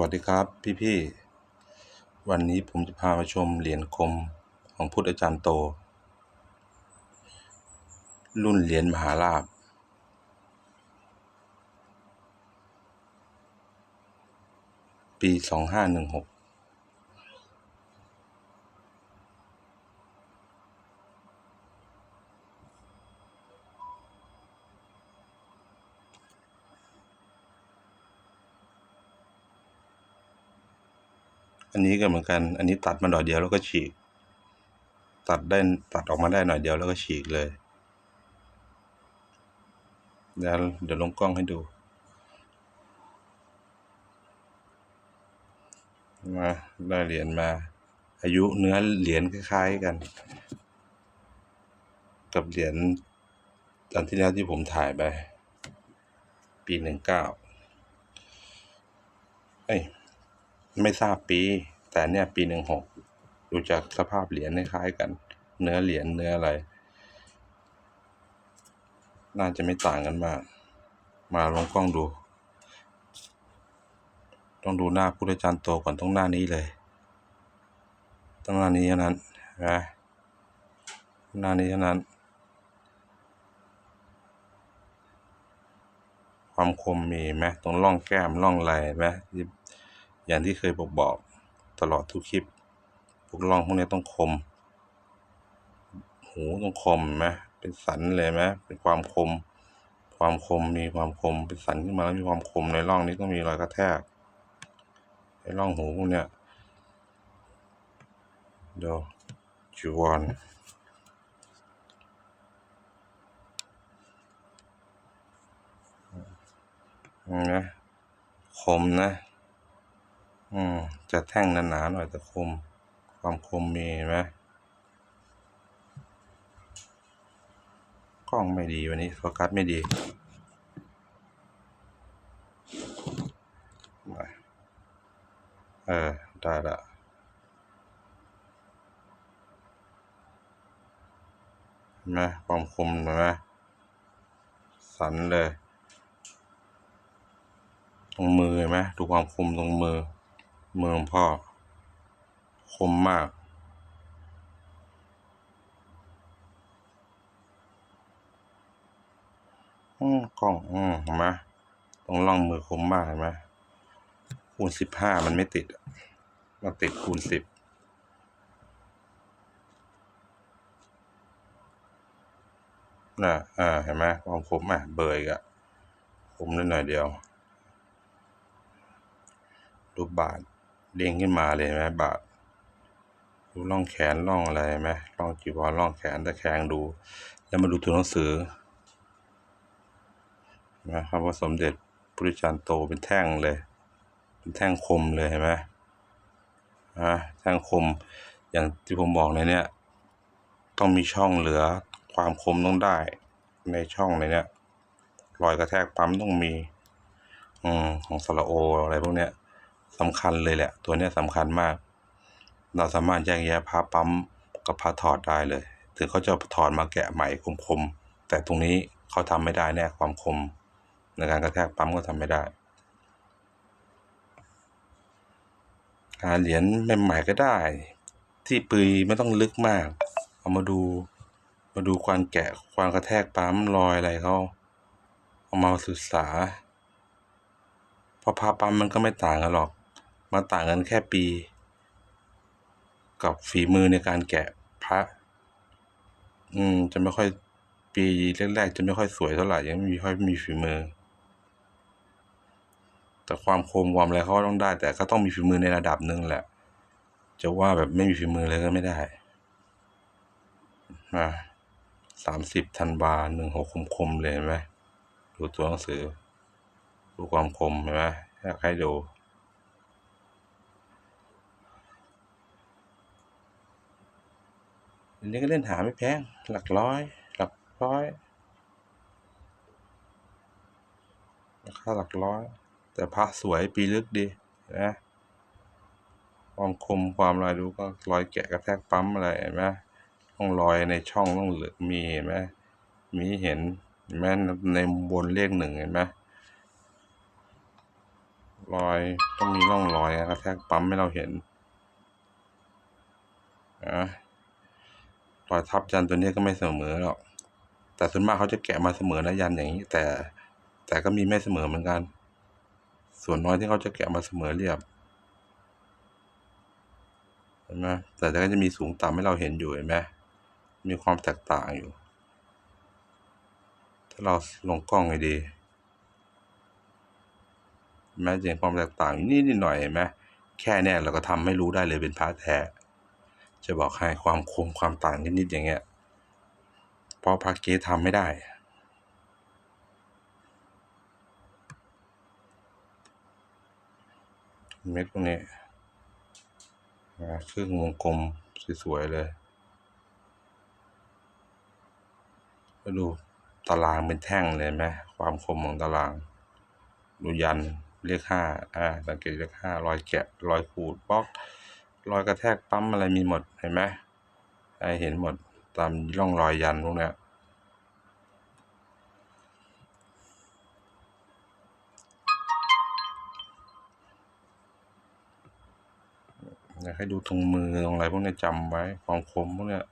วัสดีครับพี่ๆ วันนี้ผมจะพามาชมเหรียญคมของพุทธอาจารย์โต รุ่นเหรียญมหาลาภปีส อันนี้ก็เหมือนกัน อันนี้ตัดมาหน่อยเดียวแล้วก็ฉีก ตัดได้ตัดออกมาได้หน่อยเดียวแล้วก็ฉีกเลยเดี๋ยวเดี๋ยวลงกล้องให้ดูมาได้เหรียญมา อายุเนื้อเหรียญคล้ายๆกัน กับเหรียญตอนที่แล้วที่ผมถ่ายไป ปีหนึ่งเก้าเอ้ย ไม่ทราบปี แต่เนี่ยปีหนึ่งหกดูจากสภาพเหรียญคล้ายกัน เนื้อเหรียญเนื้ออะไร น่าจะไม่ต่างกันมาก มาลองกล้องดู ต้องดูหน้าพุทธจารย์โตก่อนต้องหน้านี้เลย ต้องหน้านี้เท่านั้นนะหน้านี้เท่านั้น ความคมมีไหมตรงร่องแก้มร่องไหล่ไหม อย่างที่เคยบอกบอกตลอดทุกคลิปพวกร่องพวกนี้ต้องคม หูต้องคมไหมเป็นสันเลยไหมเป็นความคม ความคมมีความคมเป็นสันขึ้นมาแล้วมีความคมในร่องนี้ต้องมีรอยกระแทกในร่องหูพวกเนี้ยเดี๋ยวจีวรนะคมนะ อืมจะแท่งหนาๆหน่อยแต่คม ความคมมีไหมกล้องไม่ดีวันนี้โฟกัสไม่ดีเออ ได้ละนไหมความคมเห็นไหมสันเลย ตรงมือเห็นไหมดูความคมตรงมือ มืองพ่อ คมมาก อืมกล้อง อืมเห็นไหมตรงร่องมือคมมากเห็นไหมคูณสิบห้ามันไม่ติด มันติดคูณสิบน่ะ อ่า เห็นไหมความคมอะ เบยกะคมนิดหน่อยเดียวดูปบาด เด้งขึ้นมาเลยไหมบาดดูร่องแขนร่องอะไรไหมร่องจีวรร่องแขนตะแคงดู แล้วมาดูตัวหนังสือนะครับว่าสมเด็จพุทธจารย์โตเป็นแท่งเลย เป็นแท่งคมเลยเห็นไหมอะแท่งคมอย่างที่ผมบอกในเนี้ยต้องมีช่องเหลือความคมต้องได้ในช่องในเนี้ยรอยกระแทกปั๊มต้องมี อืมของสระโออะไรพวกเนี้ย สำคัญเลยแหละ ตัวนี้สำคัญมาก เราสามารถแยกแยะผ้าปั๊มกับผ้าถอดได้เลย ถึงเขาจะถอดมาแกะใหม่คมๆ แต่ตรงนี้เขาทำไม่ได้แน่ความคม ในการกระแทกปั๊มก็ทำไม่ได้หาเหรียญใหม่ๆก็ได้ ที่ปืยไม่ต้องลึกมาก เอามาดูมาดูความแกะความกระแทกปั๊มรอยอะไรเขาเอามาศึกษาเพราะพาปั๊มมันก็ไม่ต่างกันหรอก มาต่างกันแค่ปี กับฝีมือในการแกะพระ อืม จะไม่ค่อยปีแรกๆจะไม่ค่อยสวยเท่าไหร่ยังไม่มีค่อยมีฝีมือ แต่ความคมความอะไรเขาต้องได้ แต่ก็ต้องมีฝีมือในระดับหนึ่งแหละ จะว่าแบบไม่มีฝีมือเลยก็ไม่ได้อ่าสามสิบธันวาหนึ่งหกคมคมเลยเห็นไหมดูตัวหนังสือ ดูความคมเห็นไหมอยากให้ดู อันนี้ก็เล่นหาไม่แพง หลักร้อย หลักร้อยราคาหลักร้อย แต่พระสวยปีลึกดีนะความคมความอะไรดูก็รอยแกะกระแทกปั๊มอะไรเห็นไหมร่องรอยในช่องต้องเหลือมีเห็นไหมมีเห็นเห็นไหมในบนเลขหนึ่งเห็นไหมรอยต้องมีร่องรอยกระแทกปั๊มให้เราเห็นนะ รอยทับยันตัวนี้ก็ไม่เสมอหรอกแต่ส่วนมากเขาจะแกะมาเสมอนะยันอย่างนี้ แต่ แต่ก็มีไม่เสมอเหมือนกัน ส่วนน้อยที่เขาจะแกะมาเสมอเรียบเห็นไหมแต่ก็จะมีสูงต่ำให้เราเห็นอยู่เห็นไหมมีความแตกต่างอยู่ ถ้าเราลงกล้องให้ดีแม้จะเห็นความแตกต่างนิดนิดหน่อยเห็นไหมแค่เนี้ยเราก็ทำให้รู้ได้เลยเป็นพระแท้ จะบอกให้ความคมความต่างนิดนิดอย่างเงี้ยเพราะพระเกทำไม่ได้เม็ดพวกนี้ครึ่งวงกลมสวยๆเลยแล้วดูตารางเป็นแท่งเลยไหมความคมของตาราง ดูยันเลขห้าอ่าสังเกตเลขห้ารอยแกะรอยขูดบล็อก รอยกระแทกปั๊มอะไรมีหมดเห็นไหมไอเห็นหมดตามร่องรอยยันพวกเนี้ยอยากให้ดูตรงมือตรงอะไรพวกเนี้ยจำไว้ความคมพวกเนี้ย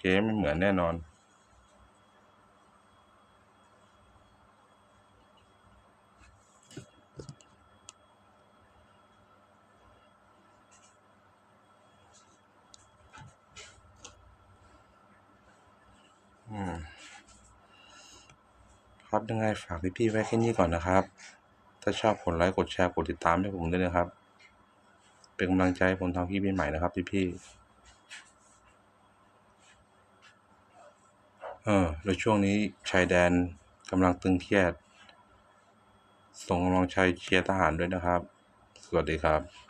เกมไม่เหมือนแน่นอน ครับยังไงฝากพี่ๆไว้แค่นี้ก่อนนะครับ ถ้าชอบกดไลค์กดแชร์กดติดตามให้ผมด้วยนะครับ เป็นกำลังใจให้ผมทำคลิปใหม่ๆนะครับ พี่ๆเออแล้วช่วงนี้ชายแดนกำลังตึงเครียด ส่งกำลังใจเชียร์ทหารด้วยนะครับ สวัสดีครับ